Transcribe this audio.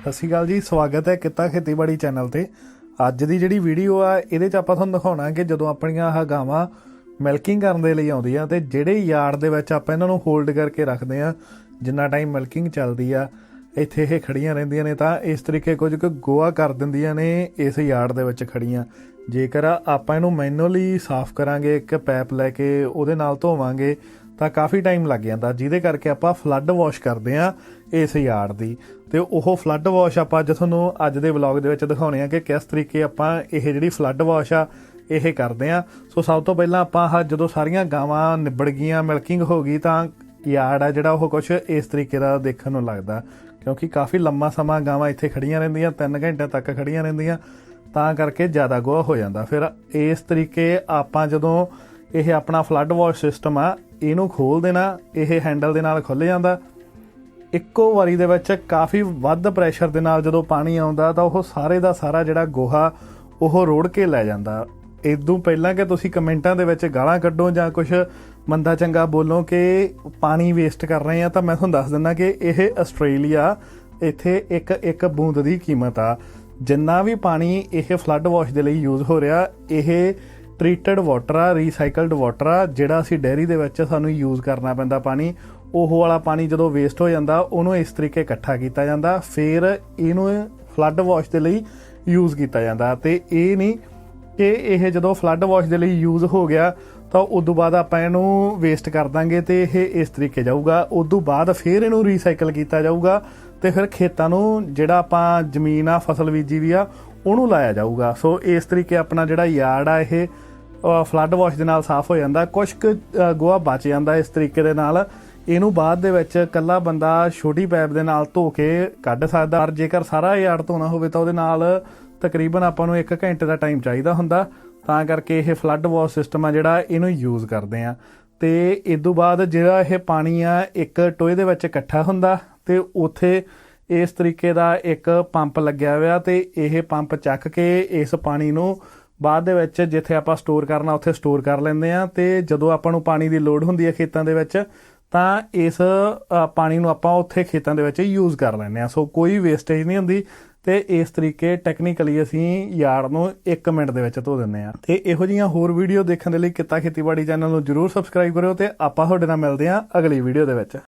ਸਤਿ ਸ਼੍ਰੀ ਅਕਾਲ ਜੀ, ਸਵਾਗਤ ਹੈ ਕਿੱਤਾ ਖੇਤੀਬਾੜੀ ਚੈਨਲ ਤੇ। ਅੱਜ ਦੀ ਜਿਹੜੀ ਵੀਡੀਓ ਆ, ਇਹਦੇ ਚ ਆਪਾਂ ਤੁਹਾਨੂੰ ਦਿਖਾਉਣਾ ਕਿ ਜਦੋਂ ਆਪਣੀਆਂ ਆਹ ਗਾਵਾਂ ਮਿਲਕਿੰਗ ਕਰਨ ਦੇ ਲਈ ਆਉਂਦੀਆਂ ਤੇ ਜਿਹੜੇ ਯਾਰਡ ਦੇ ਵਿੱਚ ਆਪਾਂ ਇਹਨਾਂ ਨੂੰ ਹੋਲਡ ਕਰਕੇ ਰੱਖਦੇ ਆ ਜਿੰਨਾ ਟਾਈਮ ਮਿਲਕਿੰਗ ਚੱਲਦੀ ਆ, ਇੱਥੇ ਇਹ ਖੜੀਆਂ ਰਹਿੰਦੀਆਂ ਨੇ ਤਾਂ ਇਸ ਤਰੀਕੇ ਕੁਝ ਕੁ ਗੋਆ ਕਰ ਦਿੰਦੀਆਂ ਨੇ ਇਸ ਯਾਰਡ ਦੇ ਵਿੱਚ ਖੜੀਆਂ। ਜੇਕਰ ਆਪਾਂ ਇਹਨੂੰ ਮੈਨੂਅਲੀ ਸਾਫ਼ ਕਰਾਂਗੇ, ਇੱਕ ਪੈਪ ਲੈ ਕੇ ਉਹਦੇ ਨਾਲ ਧੋਵਾਂਗੇ ਤਾਂ ਕਾਫੀ ਟਾਈਮ ਲੱਗ ਜਾਂਦਾ, ਜਿਹਦੇ ਕਰਕੇ ਆਪਾਂ ਫਲੱਡ ਵਾਸ਼ ਕਰਦੇ ਆ ਇਸ ਯਾਰਡ ਦੀ। ਤੇ ਉਹ ਫਲੱਡ ਵਾਸ਼ ਆਪਾਂ ਅੱਜ ਤੁਹਾਨੂੰ ਅੱਜ ਦੇ ਵਲੌਗ ਦੇ ਵਿੱਚ ਦਿਖਾਉਣੇ ਆ ਕਿ ਕਿਸ ਤਰੀਕੇ ਆਪਾਂ ਇਹ ਜਿਹੜੀ ਫਲੱਡ ਵਾਸ਼ ਆ, ਇਹ ਕਰਦੇ ਆ ਸੋ ਸਭ ਤੋਂ ਪਹਿਲਾਂ ਆਪਾਂ ਆਹ ਜਦੋਂ ਸਾਰੀਆਂ ਗਾਵਾਂ ਨਿਬੜ ਗਈਆਂ ਮਿਲਕਿੰਗ ਹੋ ਗਈ, ਤਾਂ ਯਾਰਡ ਆ ਜਿਹੜਾ ਉਹ ਕੁਝ ਇਸ ਤਰੀਕੇ ਦਾ ਦੇਖਣ ਨੂੰ ਲੱਗਦਾ। ਕਿਉਂਕਿ ਕਾਫੀ ਲੰਮਾ ਸਮਾਂ ਗਾਵਾਂ ਇੱਥੇ ਖੜੀਆਂ ਰਹਿੰਦੀਆਂ 3 ਘੰਟੇ ਤੱਕ ਖੜੀਆਂ ਰਹਿੰਦੀਆਂ, ਤਾਂ ਕਰਕੇ ਜ਼ਿਆਦਾ ਗੋਹਾ ਹੋ ਜਾਂਦਾ। ਫਿਰ ਇਸ ਤਰੀਕੇ ਆਪਾਂ ਜਦੋਂ ਇਹ ਆਪਣਾ ਫਲੱਡ ਵਾਸ਼ ਸਿਸਟਮ ਆ, ਇਹਨੂੰ ਖੋਲ ਦੇਣਾ, ਇਹ ਹੈਂਡਲ ਦੇ ਨਾਲ ਖੁੱਲ ਜਾਂਦਾ। ਇੱਕੋ ਵਾਰੀ ਦੇ ਵਿੱਚ ਕਾਫੀ ਵੱਧ ਪ੍ਰੈਸ਼ਰ ਦੇ ਨਾਲ ਜਦੋਂ ਪਾਣੀ ਆਉਂਦਾ, ਤਾਂ ਉਹ ਸਾਰੇ ਦਾ ਸਾਰਾ ਜਿਹੜਾ ਗੋਹਾ, ਉਹ ਰੋੜ ਕੇ ਲੈ ਜਾਂਦਾ। ਇਦੋਂ ਪਹਿਲਾਂ ਕਿ ਤੁਸੀਂ ਕਮੈਂਟਾਂ ਦੇ ਵਿੱਚ ਗਾਲਾਂ ਕੱਢੋ ਜਾਂ ਕੁਝ ਮੰਦਾ ਚੰਗਾ ਬੋਲੋ ਕਿ ਪਾਣੀ ਵੇਸਟ ਕਰ ਰਹੇ ਆ, ਤਾਂ ਮੈਂ ਤੁਹਾਨੂੰ ਦੱਸ ਦਿੰਦਾ ਕਿ ਇਹ ਆਸਟ੍ਰੇਲੀਆ, ਇੱਥੇ ਇੱਕ ਇੱਕ ਬੂੰਦ ਦੀ ਕੀਮਤ ਆ। ਜਿੰਨਾ ਵੀ ਪਾਣੀ ਇਹ ਫਲੱਡ ਵਾਸ਼ ਦੇ ਲਈ ਯੂਜ਼ ਹੋ ਰਿਹਾ, ਇਹ ਟ੍ਰੀਟਡ ਵਾਟਰ ਆ ਰੀਸਾਈਕਲਡ ਵਾਟਰ ਆ, ਜਿਹੜਾ ਅਸੀਂ ਡੈਰੀ ਦੇ ਵਿੱਚ ਸਾਨੂੰ ਯੂਜ਼ ਕਰਨਾ ਪੈਂਦਾ ਪਾਣੀ, ਉਹ ਵਾਲਾ ਪਾਣੀ ਜਦੋਂ ਵੇਸਟ ਹੋ ਜਾਂਦਾ, ਉਹਨੂੰ ਇਸ ਤਰੀਕੇ ਇਕੱਠਾ ਕੀਤਾ ਜਾਂਦਾ, ਫਿਰ ਇਹਨੂੰ ਫਲੱਡ ਵਾਸ਼ ਦੇ ਲਈ ਯੂਜ਼ ਕੀਤਾ ਜਾਂਦਾ। ਤੇ ਇਹ ਨਹੀਂ ਕਿ ਇਹ ਜਦੋਂ ਫਲੱਡ ਵਾਸ਼ ਦੇ ਲਈ ਯੂਜ਼ ਹੋ ਗਿਆ, ਤਾਂ ਉਸ ਤੋਂ ਬਾਅਦ ਆਪਾਂ ਇਹਨੂੰ ਵੇਸਟ ਕਰ ਦਾਂਗੇ ਤੇ ਇਹ ਇਸ ਤਰੀਕੇ ਜਾਊਗਾ। ਉਸ ਤੋਂ ਬਾਅਦ ਫਿਰ ਇਹਨੂੰ ਰੀਸਾਈਕਲ ਕੀਤਾ ਜਾਊਗਾ ਤੇ ਫਿਰ ਖੇਤਾਂ ਨੂੰ ਜਿਹੜਾ ਆਪਾਂ ਜ਼ਮੀਨ ਆ, ਫਸਲ ਬੀਜੀ ਵੀ ਆ, ਉਹਨੂੰ ਲਾਇਆ ਜਾਊਗਾ। ਸੋ ਇਸ ਤਰੀਕੇ ਆਪਣਾ ਜਿਹੜਾ ਯਾਰਡ ਆ ਇਹ ਫਲੱਡ ਵਾਸ਼ ਦੇ ਨਾਲ ਸਾਫ਼ ਹੋ ਜਾਂਦਾ ਕੁਝ ਕੁ ਅ, ਗੋਹਾ ਬਚ ਜਾਂਦਾ ਇਸ ਤਰੀਕੇ ਦੇ ਨਾਲ। ਇਹਨੂੰ ਬਾਅਦ ਦੇ ਵਿੱਚ ਕੱਲਾ ਬੰਦਾ ਛੋਟੀ ਪਾਈਪ ਦੇ ਨਾਲ ਧੋ ਕੇ ਕੱਢ ਸਕਦਾ ਪਰ ਜੇਕਰ ਸਾਰਾ ਯਾਰਡ ਧੋਣਾ ਹੋਵੇ ਤਾਂ ਉਹਦੇ ਨਾਲ ਤਕਰੀਬਨ ਆਪਾਂ ਨੂੰ 1 ਘੰਟੇ ਦਾ ਟਾਈਮ ਚਾਹੀਦਾ ਹੁੰਦਾ। ਤਾਂ ਕਰਕੇ ਇਹ ਫਲੱਡ ਵਾਸ਼ ਸਿਸਟਮ ਆ ਜਿਹੜਾ ਇਹਨੂੰ ਯੂਜ਼ ਕਰਦੇ ਆ। ਤੇ ਇਸ ਤੋਂ ਬਾਅਦ ਜਿਹੜਾ ਇਹ ਪਾਣੀ ਆ ਇੱਕ ਟੋਏ ਦੇ ਵਿੱਚ ਇਕੱਠਾ ਹੁੰਦਾ ਤੇ ਉੱਥੇ ਇਸ ਤਰੀਕੇ ਦਾ ਇੱਕ ਪੰਪ ਲੱਗਿਆ ਹੋਇਆ ਤੇ ਇਹ ਪੰਪ ਚੱਕ ਕੇ ਇਸ ਪਾਣੀ ਨੂੰ ਬਾਅਦ ਦੇ ਵਿੱਚ ਜਿੱਥੇ ਆਪਾਂ ਸਟੋਰ ਕਰਨਾ, ਉੱਥੇ ਸਟੋਰ ਕਰ ਲੈਂਦੇ ਆ ਤੇ ਜਦੋਂ ਆਪਾਂ ਨੂੰ ਪਾਣੀ ਦੀ ਲੋੜ ਹੁੰਦੀ ਹੈ ਖੇਤਾਂ ਦੇ ਵਿੱਚ, ਤਾਂ ਇਸ ਪਾਣੀ ਨੂੰ ਆਪਾਂ ਉੱਥੇ ਖੇਤਾਂ ਦੇ ਵਿੱਚ ਯੂਜ਼ ਕਰ ਲੈਂਦੇ ਆ ਸੋ ਕੋਈ ਵੇਸਟੇਜ ਨਹੀਂ ਹੁੰਦੀ ਤੇ ਇਸ ਤਰੀਕੇ ਟੈਕਨੀਕਲੀ ਅਸੀਂ ਯਾਰਡ ਨੂੰ 1 ਮਿੰਟ ਦੇ ਵਿੱਚ ਧੋ ਦਿੰਦੇ ਆ ਤੇ ਇਹੋ ਜਿਹੀਆਂ ਹੋਰ ਵੀਡੀਓ ਦੇਖਣ ਦੇ ਲਈ ਕਿੱਤਾ ਖੇਤੀਬਾੜੀ ਚੈਨਲ ਨੂੰ ਜਰੂਰ ਸਬਸਕ੍ਰਾਈਬ ਕਰਿਓ ਤੇ ਆਪਾਂ ਤੁਹਾਡੇ ਨਾਲ ਮਿਲਦੇ ਆ ਅਗਲੀ ਵੀਡੀਓ ਦੇ ਵਿੱਚ।